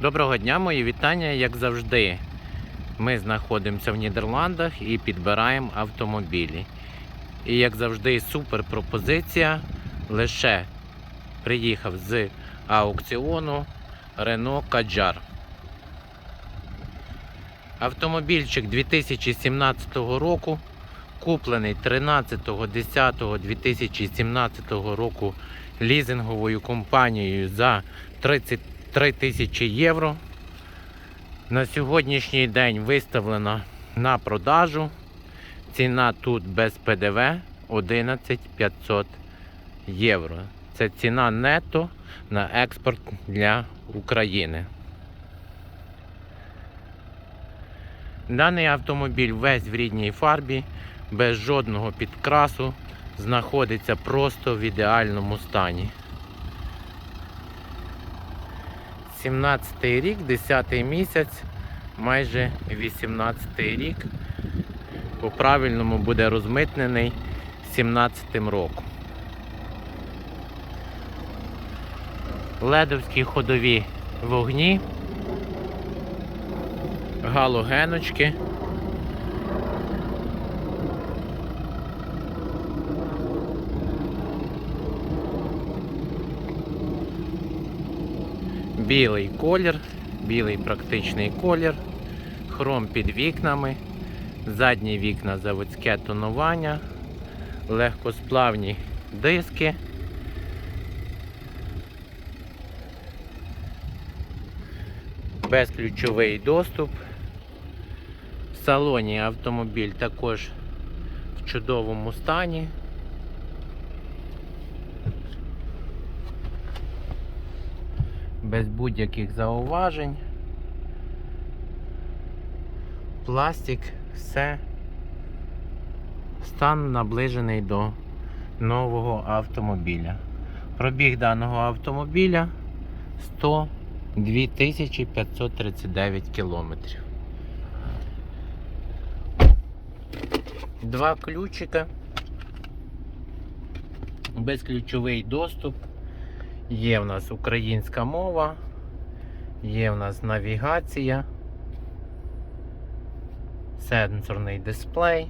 Доброго дня, мої вітання, як завжди. Ми знаходимося в Нідерландах і підбираємо автомобілі. І як завжди, супер пропозиція. Лише приїхав з аукціону Renault Kadjar. Автомобільчик 2017 року, куплений 13.10.2017 року лізинговою компанією за 33 тисячі євро. На сьогоднішній день виставлена на продажу. Ціна тут без ПДВ 11 500 євро. Це ціна нето на експорт для України. Даний автомобіль весь в рідній фарбі, без жодного підкрасу, знаходиться просто в ідеальному стані. 17 рік, 10 й місяць, майже 18 й рік. По правильному буде розмитнений 17-м роком. Ледовські ходові вогні, галогеночки. Білий колір, білий практичний колір, хром під вікнами, задні вікна заводське тонування, легкосплавні диски. Безключовий доступ. В салоні автомобіль також в чудовому стані. Без будь-яких зауважень. Пластик, все. Стан наближений до нового автомобіля. Пробіг даного автомобіля 102 539 кілометрів. Два ключика. Безключовий доступ. Є в нас українська мова, є в нас навігація, сенсорний дисплей.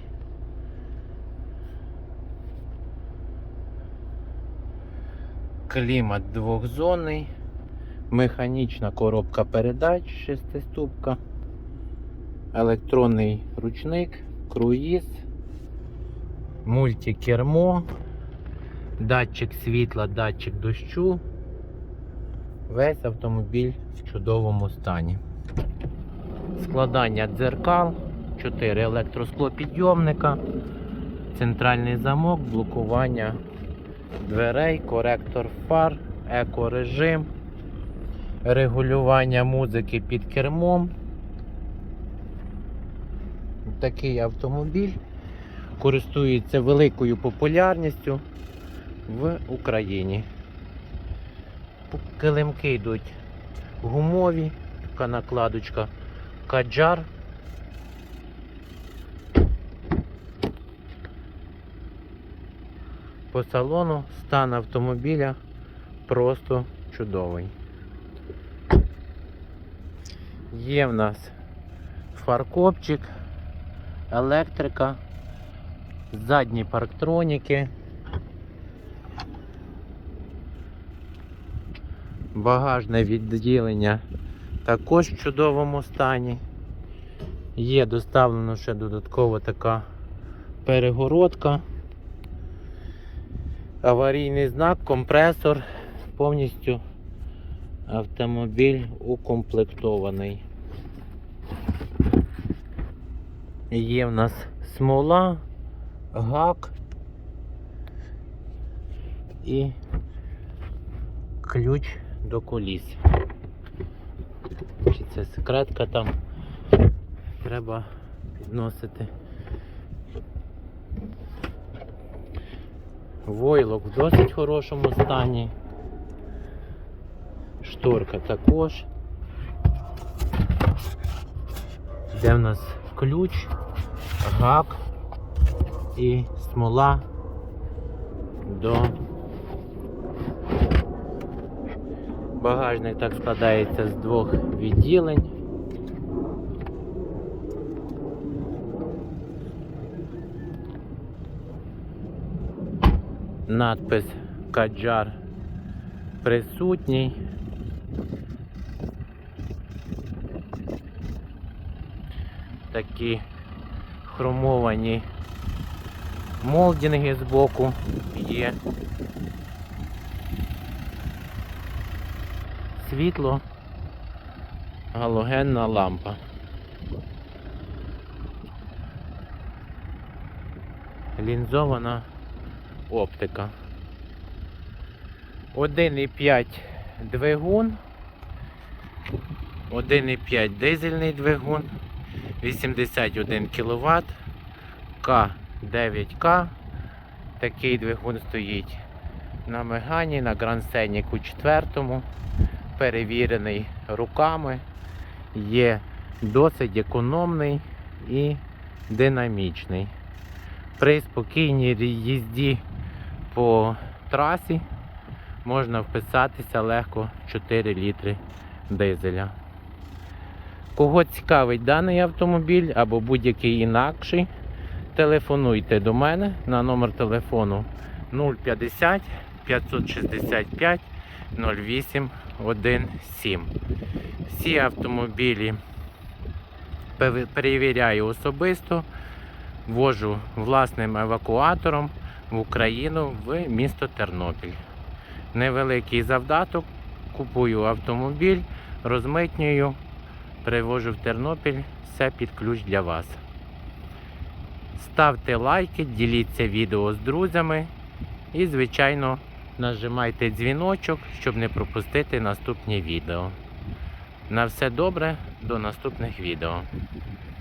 Клімат двохзонний, механічна коробка передач шестиступка, електронний ручник, круїз, мультикермо датчик світла, датчик дощу. Весь автомобіль в чудовому стані. Складання дзеркал, 4 електросклопідйомника, центральний замок, блокування дверей, коректор фар, екорежим, регулювання музики під кермом. Такий автомобіль користується великою популярністю в Україні. Килимки йдуть гумові, така накладочка каджар. По салону стан автомобіля просто чудовий. Є в нас фаркопчик, електрика, задні парктроніки. Багажне відділення також в чудовому стані. Є доставлено ще додатково така перегородка, аварійний знак, компресор, повністю автомобіль укомплектований. Є в нас смола, гак і ключ до коліс. Чи це секретка там треба підносити. Войлок в досить хорошому стані. Шторка також. Де в нас ключ, гак і смола до Багажник так складається з двох відділень. Надпис Каджар присутній. Такі хромовані молдинги збоку є. Світло, галогенна лампа. Лінзована оптика. 1,5 двигун, 1,5 дизельний двигун, 81 кВт, К9К. Такий двигун стоїть на Мегані, на Grand Scenic 4, перевірений руками, є досить економний і динамічний. При спокійній їзді по трасі можна вписатися легко 4 літри дизеля. Кого цікавить даний автомобіль або будь-який інакший, телефонуйте до мене на номер телефону 050 565 0817. Всі автомобілі перевіряю особисто, вожу власним евакуатором в Україну в місто Тернопіль. Невеликий завдаток, купую автомобіль, розмитнюю, привожу в Тернопіль, все під ключ для вас. Ставте лайки, діліться відео з друзями і, звичайно, нажимайте дзвіночок, щоб не пропустити наступні відео. На все добре, до наступних відео.